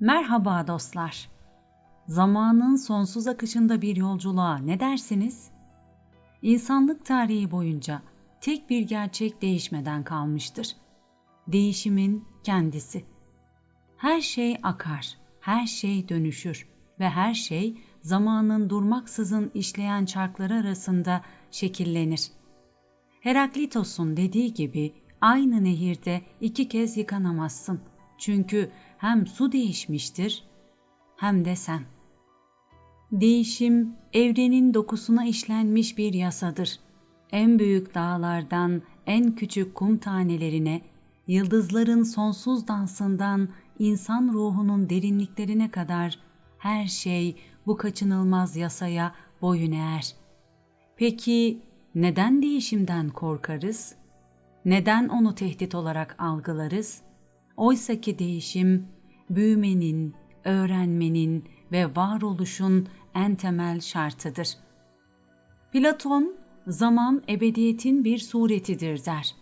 Merhaba dostlar. Zamanın sonsuz akışında bir yolculuğa ne dersiniz? İnsanlık tarihi boyunca tek bir gerçek değişmeden kalmıştır. Değişimin kendisi. Her şey akar, her şey dönüşür ve her şey zamanın durmaksızın işleyen çarkları arasında şekillenir. Heraklitos'un dediği gibi aynı nehirde iki kez yıkanamazsın. Çünkü hem su değişmiştir hem de sen. Değişim evrenin dokusuna işlenmiş bir yasadır. En büyük dağlardan en küçük kum tanelerine, yıldızların sonsuz dansından insan ruhunun derinliklerine kadar her şey bu kaçınılmaz yasaya boyun eğer. Peki neden değişimden korkarız? Neden onu tehdit olarak algılarız? Oysa ki değişim büyümenin, öğrenmenin ve varoluşun en temel şartıdır. Platon, zaman ebediyetin bir suretidir der.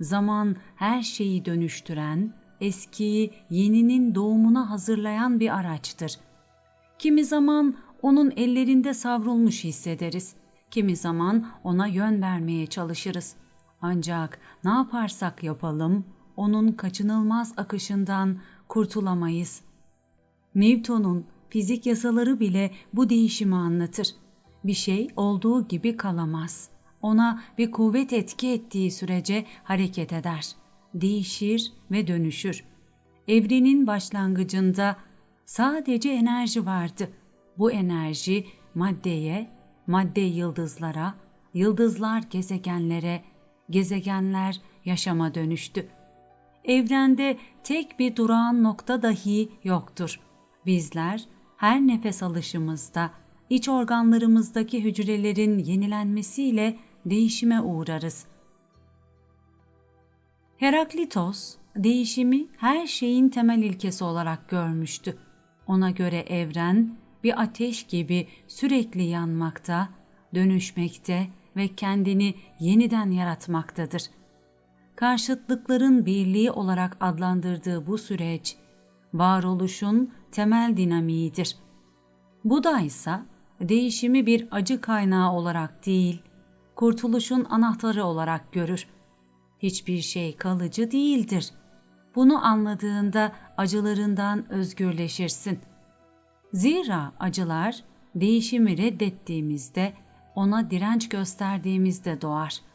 Zaman her şeyi dönüştüren, eskiyi yeninin doğumuna hazırlayan bir araçtır. Kimi zaman onun ellerinde savrulmuş hissederiz. Kimi zaman ona yön vermeye çalışırız. Ancak ne yaparsak yapalım, onun kaçınılmaz akışından kurtulamayız. Newton'un fizik yasaları bile bu değişimi anlatır. Bir şey olduğu gibi kalamaz. Ona bir kuvvet etki ettiği sürece hareket eder, değişir ve dönüşür. Evrenin başlangıcında sadece enerji vardı. Bu enerji maddeye, madde yıldızlara, yıldızlar gezegenlere, gezegenler yaşama dönüştü. Evrende tek bir durağan nokta dahi yoktur. Bizler her nefes alışımızda iç organlarımızdaki hücrelerin yenilenmesiyle değişime uğrarız. Heraklitos değişimi her şeyin temel ilkesi olarak görmüştü. Ona göre evren bir ateş gibi sürekli yanmakta, dönüşmekte ve kendini yeniden yaratmaktadır. Karşıtlıkların birliği olarak adlandırdığı bu süreç, varoluşun temel dinamiğidir. Bu da ise değişimi bir acı kaynağı olarak değil, kurtuluşun anahtarı olarak görür. Hiçbir şey kalıcı değildir. Bunu anladığında acılarından özgürleşirsin. Zira acılar değişimi reddettiğimizde, ona direnç gösterdiğimizde doğar.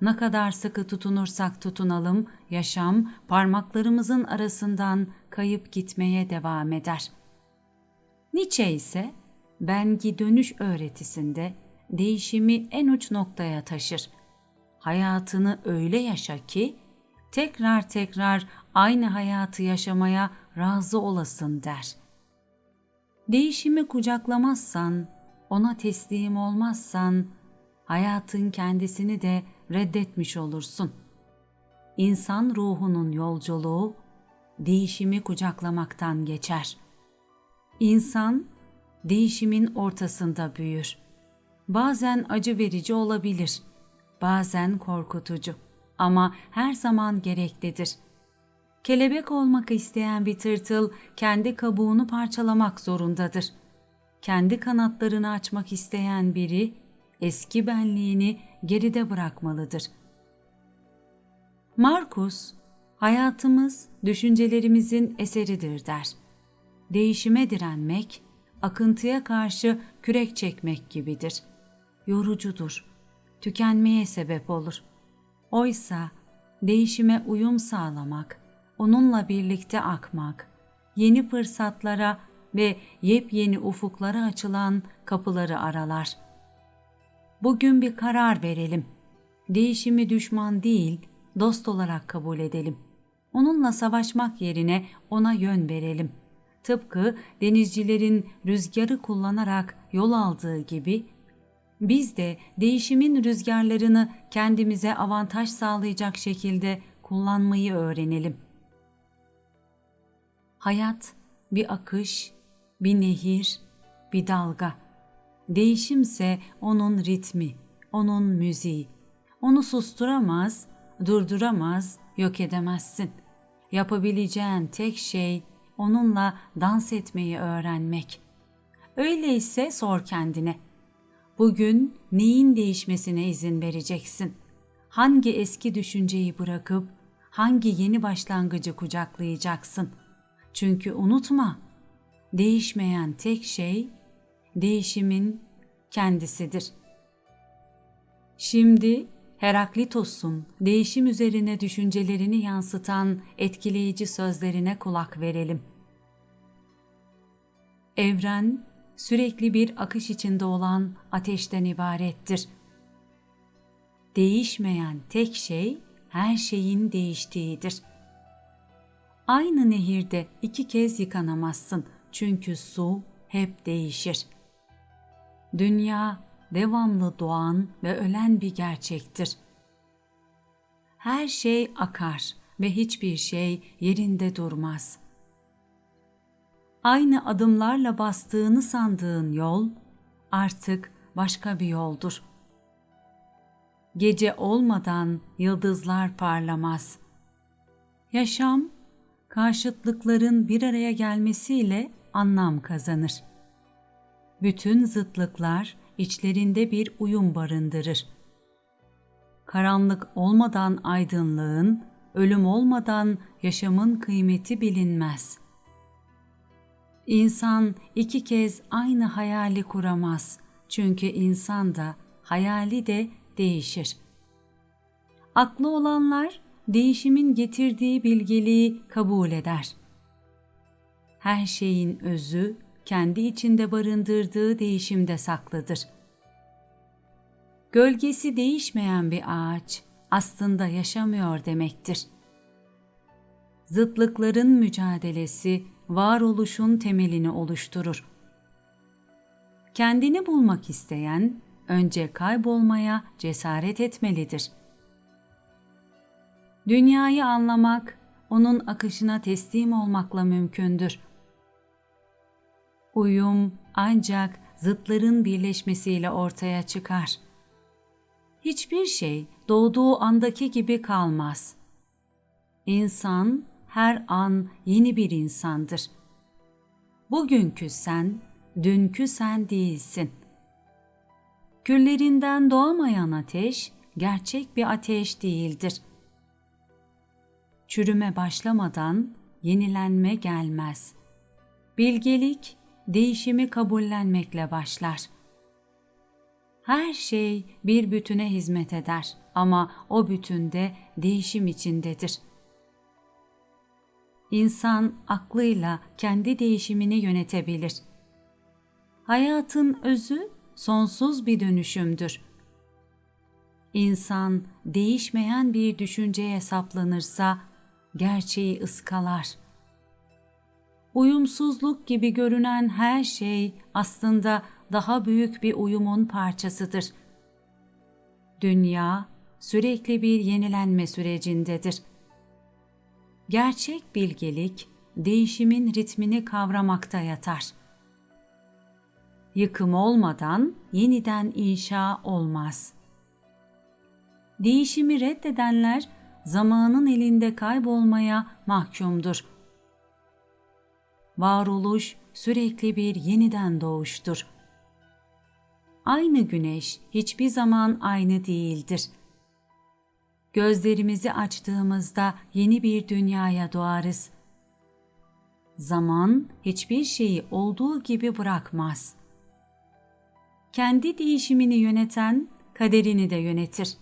Ne kadar sıkı tutunursak tutunalım, yaşam parmaklarımızın arasından kayıp gitmeye devam eder. Nietzsche ise bengi dönüş öğretisinde değişimi en uç noktaya taşır. Hayatını öyle yaşa ki tekrar tekrar aynı hayatı yaşamaya razı olasın der. Değişimi kucaklamazsan, ona teslim olmazsan hayatın kendisini de reddetmiş olursun. İnsan ruhunun yolculuğu değişimi kucaklamaktan geçer. İnsan değişimin ortasında büyür. Bazen acı verici olabilir, bazen korkutucu ama her zaman gereklidir. Kelebek olmak isteyen bir tırtıl kendi kabuğunu parçalamak zorundadır. Kendi kanatlarını açmak isteyen biri eski benliğini geride bırakmalıdır. Markus, hayatımız düşüncelerimizin eseridir der. Değişime direnmek, akıntıya karşı kürek çekmek gibidir. Yorucudur, tükenmeye sebep olur. Oysa değişime uyum sağlamak, onunla birlikte akmak, yeni fırsatlara ve yepyeni ufuklara açılan kapıları aralar. Bugün bir karar verelim. Değişimi düşman değil, dost olarak kabul edelim. Onunla savaşmak yerine ona yön verelim. Tıpkı denizcilerin rüzgarı kullanarak yol aldığı gibi biz de değişimin rüzgarlarını kendimize avantaj sağlayacak şekilde kullanmayı öğrenelim. Hayat bir akış, bir nehir, bir dalga. Değişimse onun ritmi, onun müziği. Onu susturamaz, durduramaz, yok edemezsin. Yapabileceğin tek şey onunla dans etmeyi öğrenmek. Öyleyse sor kendine. Bugün neyin değişmesine izin vereceksin? Hangi eski düşünceyi bırakıp hangi yeni başlangıcı kucaklayacaksın? Çünkü unutma, değişmeyen tek şey değişimin kendisidir. Şimdi Heraklitos'un değişim üzerine düşüncelerini yansıtan etkileyici sözlerine kulak verelim. Evren sürekli bir akış içinde olan ateşten ibarettir. Değişmeyen tek şey her şeyin değiştiğidir. Aynı nehirde iki kez yıkanamazsın çünkü su hep değişir. Dünya devamlı doğan ve ölen bir gerçektir. Her şey akar ve hiçbir şey yerinde durmaz. Aynı adımlarla bastığını sandığın yol artık başka bir yoldur. Gece olmadan yıldızlar parlamaz. Yaşam karşıtlıkların bir araya gelmesiyle anlam kazanır. Bütün zıtlıklar içlerinde bir uyum barındırır. Karanlık olmadan aydınlığın, ölüm olmadan yaşamın kıymeti bilinmez. İnsan iki kez aynı hayali kuramaz. Çünkü insan da hayali de değişir. Aklı olanlar değişimin getirdiği bilgeliği kabul eder. Her şeyin özü kendi içinde barındırdığı değişimde saklıdır. Gölgesi değişmeyen bir ağaç aslında yaşamıyor demektir. Zıtlıkların mücadelesi varoluşun temelini oluşturur. Kendini bulmak isteyen önce kaybolmaya cesaret etmelidir. Dünyayı anlamak onun akışına teslim olmakla mümkündür. Uyum ancak zıtların birleşmesiyle ortaya çıkar. Hiçbir şey doğduğu andaki gibi kalmaz. İnsan her an yeni bir insandır. Bugünkü sen, dünkü sen değilsin. Küllerinden doğamayan ateş, gerçek bir ateş değildir. Çürüme başlamadan yenilenme gelmez. Bilgelik, değişimi kabullenmekle başlar. Her şey bir bütüne hizmet eder ama o bütünde değişim içindedir. İnsan aklıyla kendi değişimini yönetebilir. Hayatın özü sonsuz bir dönüşümdür. İnsan değişmeyen bir düşünceye saplanırsa gerçeği ıskalar.'' Uyumsuzluk gibi görünen her şey aslında daha büyük bir uyumun parçasıdır. Dünya sürekli bir yenilenme sürecindedir. Gerçek bilgelik değişimin ritmini kavramakta yatar. Yıkım olmadan yeniden inşa olmaz. Değişimi reddedenler zamanın elinde kaybolmaya mahkumdur.'' Varoluş sürekli bir yeniden doğuştur. Aynı güneş hiçbir zaman aynı değildir. Gözlerimizi açtığımızda yeni bir dünyaya doğarız. Zaman hiçbir şeyi olduğu gibi bırakmaz. Kendi değişimini yöneten kaderini de yönetir.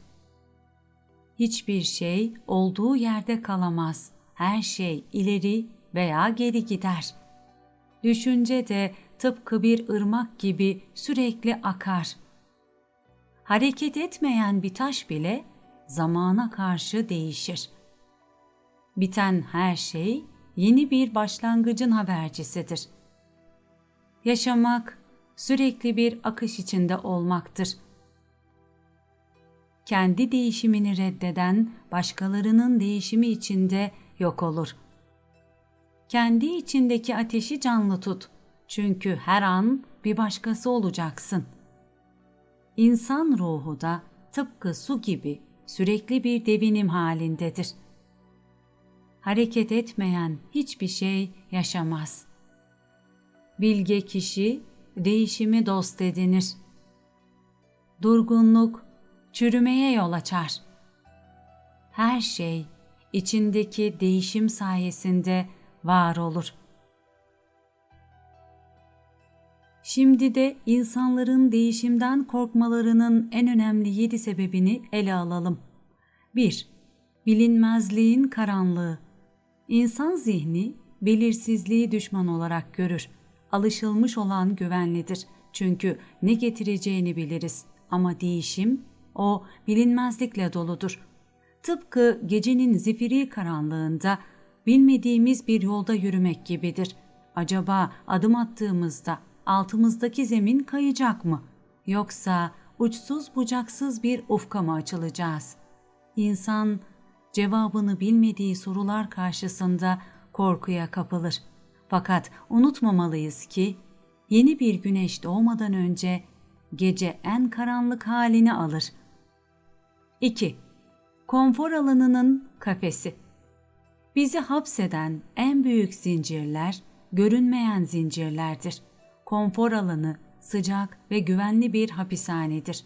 Hiçbir şey olduğu yerde kalamaz. Her şey ileri veya geri gider.'' Düşünce de tıpkı bir ırmak gibi sürekli akar. Hareket etmeyen bir taş bile zamana karşı değişir. Biten her şey yeni bir başlangıcın habercisidir. Yaşamak sürekli bir akış içinde olmaktır. Kendi değişimini reddeden başkalarının değişimi içinde yok olur.'' Kendi içindeki ateşi canlı tut. Çünkü her an bir başkası olacaksın. İnsan ruhu da tıpkı su gibi sürekli bir devinim halindedir. hareket etmeyen hiçbir şey yaşamaz. Bilge kişi değişimi dost edinir. Durgunluk çürümeye yol açar. Her şey içindeki değişim sayesinde var olur. Şimdi de insanların değişimden korkmalarının en önemli yedi sebebini ele alalım. 1. Bilinmezliğin karanlığı. İnsan zihni belirsizliği düşman olarak görür. Alışılmış olan güvenlidir. Çünkü ne getireceğini biliriz. Ama değişim o bilinmezlikle doludur. Tıpkı gecenin zifiri karanlığında bilmediğimiz bir yolda yürümek gibidir. Acaba adım attığımızda altımızdaki zemin kayacak mı? Yoksa uçsuz bucaksız bir ufka mı açılacağız? İnsan cevabını bilmediği sorular karşısında korkuya kapılır. Fakat unutmamalıyız ki yeni bir güneş doğmadan önce gece en karanlık halini alır. 2. Konfor alanının kafesi. Bizi hapseden en büyük zincirler görünmeyen zincirlerdir. Konfor alanı sıcak ve güvenli bir hapishanedir.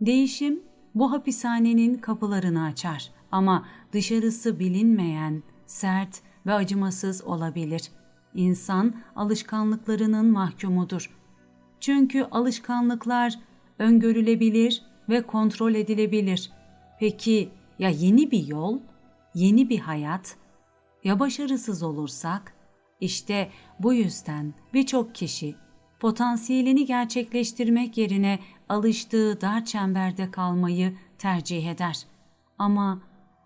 Değişim bu hapishanenin kapılarını açar ama dışarısı bilinmeyen, sert ve acımasız olabilir. İnsan alışkanlıklarının mahkumudur. Çünkü alışkanlıklar öngörülebilir ve kontrol edilebilir. Peki ya yeni bir yol, yeni bir hayat? Ya başarısız olursak? İşte bu yüzden birçok kişi potansiyelini gerçekleştirmek yerine alıştığı dar çemberde kalmayı tercih eder. Ama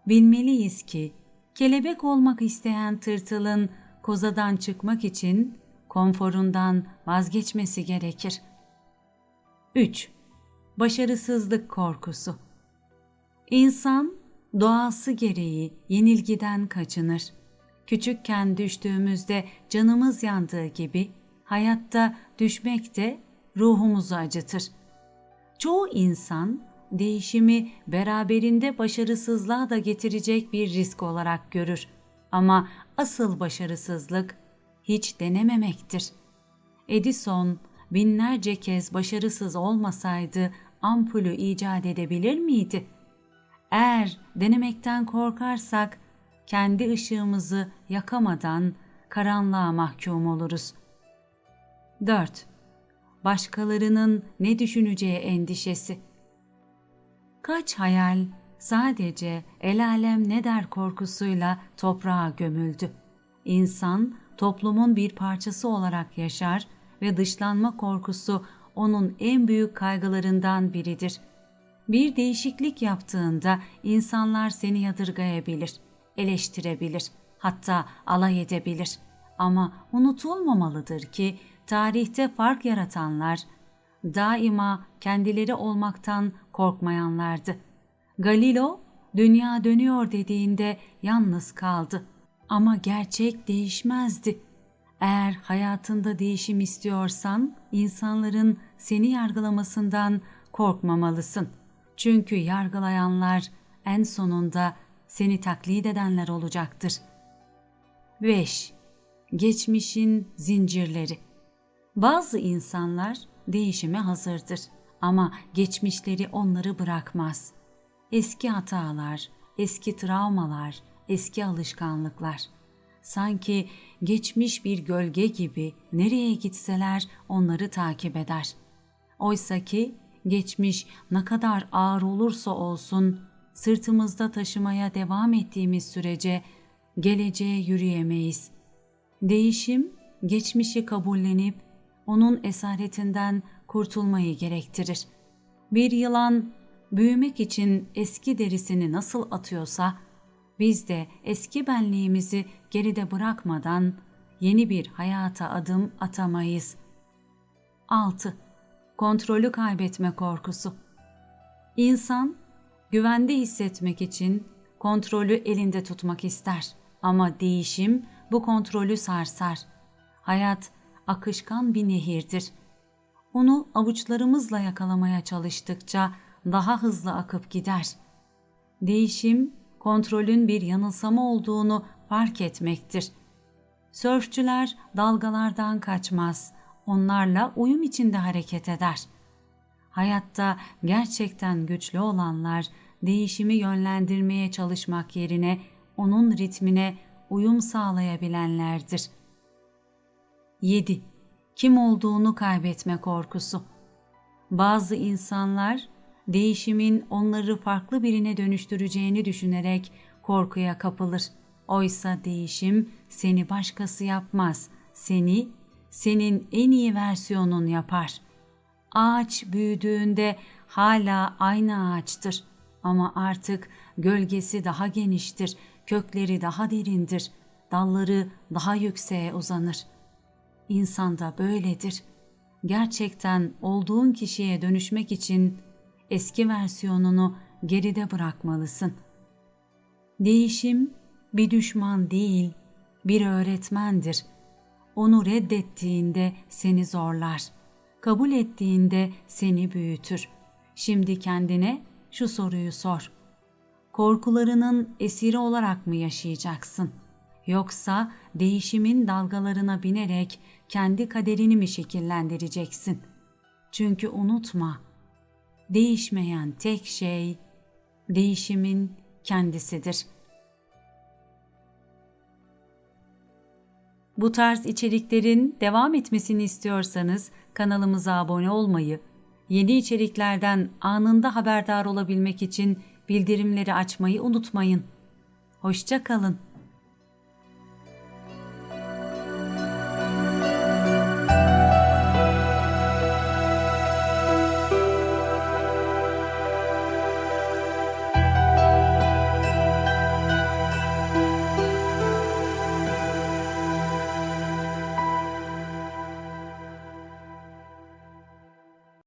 bilmeliyiz ki kelebek olmak isteyen tırtılın kozadan çıkmak için konforundan vazgeçmesi gerekir. 3. Başarısızlık korkusu. İnsan doğası gereği yenilgiden kaçınır. Küçükken düştüğümüzde canımız yandığı gibi hayatta düşmek de ruhumuzu acıtır. Çoğu insan değişimi beraberinde başarısızlığa da getirecek bir risk olarak görür. Ama asıl başarısızlık hiç denememektir. Edison binlerce kez başarısız olmasaydı ampulü icat edebilir miydi? Eğer denemekten korkarsak kendi ışığımızı yakamadan karanlığa mahkum oluruz. 4. Başkalarının ne düşüneceği endişesi. Kaç hayal sadece el alem ne der korkusuyla toprağa gömüldü. İnsan toplumun bir parçası olarak yaşar ve dışlanma korkusu onun en büyük kaygılarından biridir. Bir değişiklik yaptığında insanlar seni yadırgayabilir, eleştirebilir, hatta alay edebilir. Ama unutulmamalıdır ki tarihte fark yaratanlar daima kendileri olmaktan korkmayanlardı. Galileo dünya dönüyor dediğinde yalnız kaldı. Ama gerçek değişmezdi. Eğer hayatında değişim istiyorsan insanların seni yargılamasından korkmamalısın. Çünkü yargılayanlar en sonunda seni taklit edenler olacaktır. 5. Geçmişin zincirleri Bazı insanlar değişime hazırdır ama geçmişleri onları bırakmaz. Eski hatalar, eski travmalar, eski alışkanlıklar. Sanki geçmiş bir gölge gibi nereye gitseler onları takip eder. Oysa ki geçmiş ne kadar ağır olursa olsun sırtımızda taşımaya devam ettiğimiz sürece geleceğe yürüyemeyiz. Değişim geçmişi kabullenip onun esaretinden kurtulmayı gerektirir. Bir yılan büyümek için eski derisini nasıl atıyorsa biz de eski benliğimizi geride bırakmadan yeni bir hayata adım atamayız. 6. Kontrolü kaybetme korkusu. İnsan güvende hissetmek için kontrolü elinde tutmak ister ama değişim bu kontrolü sarsar. Hayat akışkan bir nehirdir. Onu avuçlarımızla yakalamaya çalıştıkça daha hızlı akıp gider. Değişim, kontrolün bir yanılsama olduğunu fark etmektir. Sörfçüler dalgalardan kaçmaz, onlarla uyum içinde hareket eder. Hayatta gerçekten güçlü olanlar değişimi yönlendirmeye çalışmak yerine onun ritmine uyum sağlayabilenlerdir. 7. Kim olduğunu kaybetme korkusu. Bazı insanlar değişimin onları farklı birine dönüştüreceğini düşünerek korkuya kapılır. Oysa değişim seni başkası yapmaz. Seni senin en iyi versiyonun yapar. Ağaç büyüdüğünde hala aynı ağaçtır ama artık gölgesi daha geniştir, kökleri daha derindir, dalları daha yükseğe uzanır. İnsan da böyledir. Gerçekten olduğun kişiye dönüşmek için eski versiyonunu geride bırakmalısın. Değişim bir düşman değil, bir öğretmendir. Onu reddettiğinde seni zorlar. Kabul ettiğinde seni büyütür. Şimdi kendine şu soruyu sor. Korkularının esiri olarak mı yaşayacaksın? Yoksa değişimin dalgalarına binerek kendi kaderini mi şekillendireceksin? Çünkü unutma, değişmeyen tek şey değişimin kendisidir. Bu tarz içeriklerin devam etmesini istiyorsanız kanalımıza abone olmayı, yeni içeriklerden anında haberdar olabilmek için bildirimleri açmayı unutmayın. Hoşça kalın.